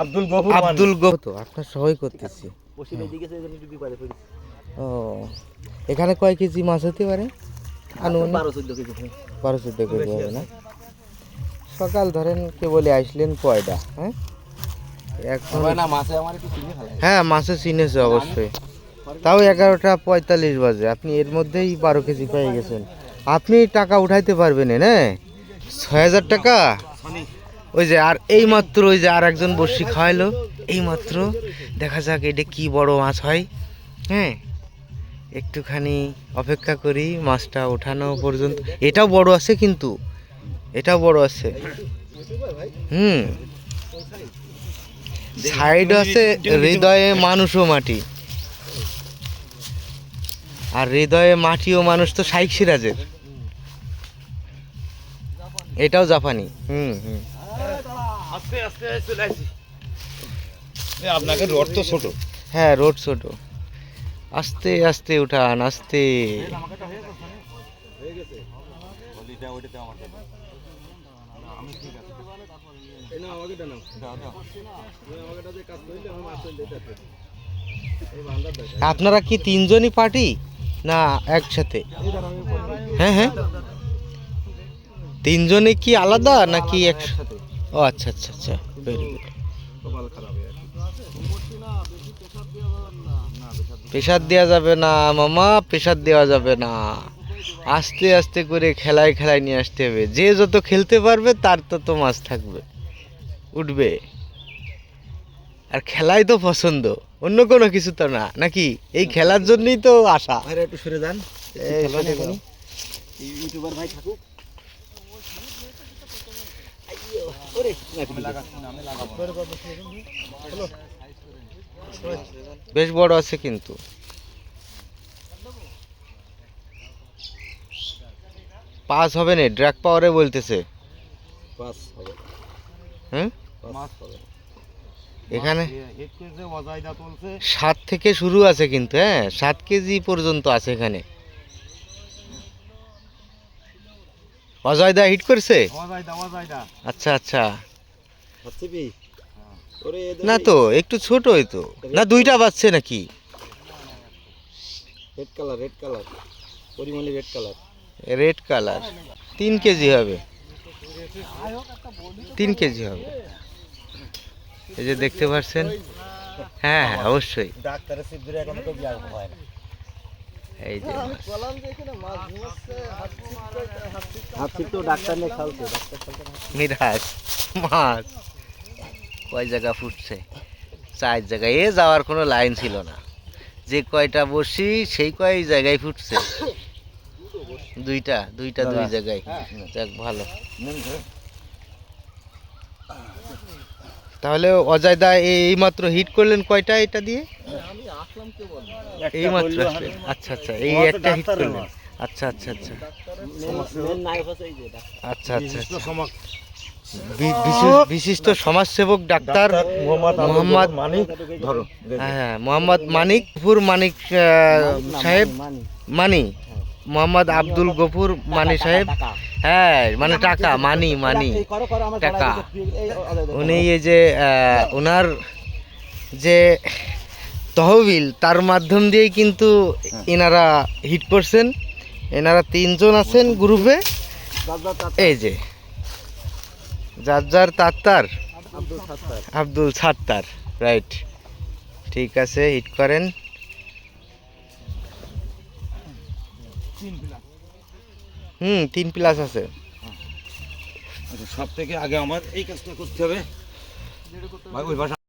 আব্দুল গফুর আব্দুল গো তো আপনার সবাই করতেছি। ও এখানে কয় কেজি মাছ হতে পারে? আনুমানিক? বারো চোদ্দ কেজি। বারো চোদ্দ কেজি হবে না? সকাল ধরেন কে বলে আসলেন কয়টা হ্যাঁ? এখন হ্যাঁ মাছে চিনেছে অবশ্যই। তাও এগারোটা পঁয়তাল্লিশ বাজে। আপনি এর মধ্যেই বারো কেজি পেয়ে গেছেন। আপনি টাকা উঠাইতে পারবেন না ছয় হাজার টাকা? ওই যে আর এই মাত্র ওই যে আর একজন বসি খাওয়াইলো। এই মাত্র দেখা যাক এটা কি বড় মাছ হয়। হ্যাঁ একটুখানি অপেক্ষা করি মাছটা ওঠানো পর্যন্ত। এটাও বড় আছে কিন্তু, এটাও বড় আছে। হুম, সাইড আছে হৃদয়ে মানুষও মাটি। আর হৃদয়ে মাটি ও মানুষ তো শাইক সিরাজের। এটাও জাপানি। হুম হুম। আস্তে আস্তে চলে আসি। আপনাকে রড তো ছোট। হ্যাঁ রোড ছোট। আস্তে আস্তে উঠান আস্তে। আপনারা কি তিনজনই পার্টি? না একসাথে? হ্যাঁ হ্যাঁ। তিনজনে কি আলাদা নাকি একসাথে? ও আচ্ছা আচ্ছা আচ্ছা ভেরি গুড প্রেশার দেওয়া যাবে না মামা প্রেশার দেওয়া যাবে না। আস্তে আস্তে করে খেলায় খেলায় নিয়ে আসতে হবে। যে যত খেলতে পারবে তার তত মাছ থাকবে। উঠবে। আর খেলাই তো পছন্দ। অন্য কোনো কিছু তো না। নাকি? এই খেলার জন্যই তো আশা। একটু সরে যান। সরে যান। ইউটিউবার ভাই থাকুক। বেশ বড় আছে কিন্তু। পাস হবে না ড্র্যাগ পাওয়ারে বলতেছে। পাস হবে। হবে। এখানে সাত থেকে শুরু আছে কিন্তু হ্যাঁ? সাত কেজি পর্যন্ত আছে এখানে। অজয়দা হিট করছে? আচ্ছা আচ্ছা। না তো একটু ছোটই তো। না দুইটা বাজছে নাকি? Red colour red colour. পরিমাণে রেড কালার। Red colour. তিন কেজি হবে। তিন কেজি হবে। এই যে দেখতে পাচ্ছেন হ্যাঁ হ্যাঁ অবশ্যই। ডাক্তারের সিপ এখন তো বিয়া হয় না। এই যে মিরাজ মাছ কয় জায়গা ফুটছে? চার জায়গায় এ যাওয়ার কোনো লাইন ছিল না। যে কয়টা বসি সেই কয় জায়গায় ফুটছে। দুইটা দুইটা দুই জায়গায়। যাক ভালো। তাহলে অজয়দা এই মাত্র হিট করলেন কয়টা এটা দিয়ে? এই মাত্র আচ্ছা আচ্ছা এই একটা হিট করলেন। আচ্ছা আচ্ছা আচ্ছা। আচ্ছা আচ্ছা আচ্ছা। বিশিষ্ট- বিশিষ্ট সমাজসেবক ডাক্তার মোহাম্মদ মানিক। ধরো হ্যাঁ মোহাম্মদ মানিকপুর মানিক সাহেব? মানি? মোহাম্মদ আব্দুল গফুর মানি সাহেব? হ্যাঁ মানে টাকা মানি মানি টাকা। উনি এই যে ওনার যে তহবিল তার মাধ্যম দিয়েই কিন্তু এনারা হিট করছেন। এনারা তিনজন আছেন গ্রুপে এই যে যার যার তার তার আব্দুল সাত্তার রাইট ঠিক আছে হিট করেন। হুম তিন প্লাস আছে। আচ্ছা সব থেকে আগে আমার এই কাজটা করতে হবে।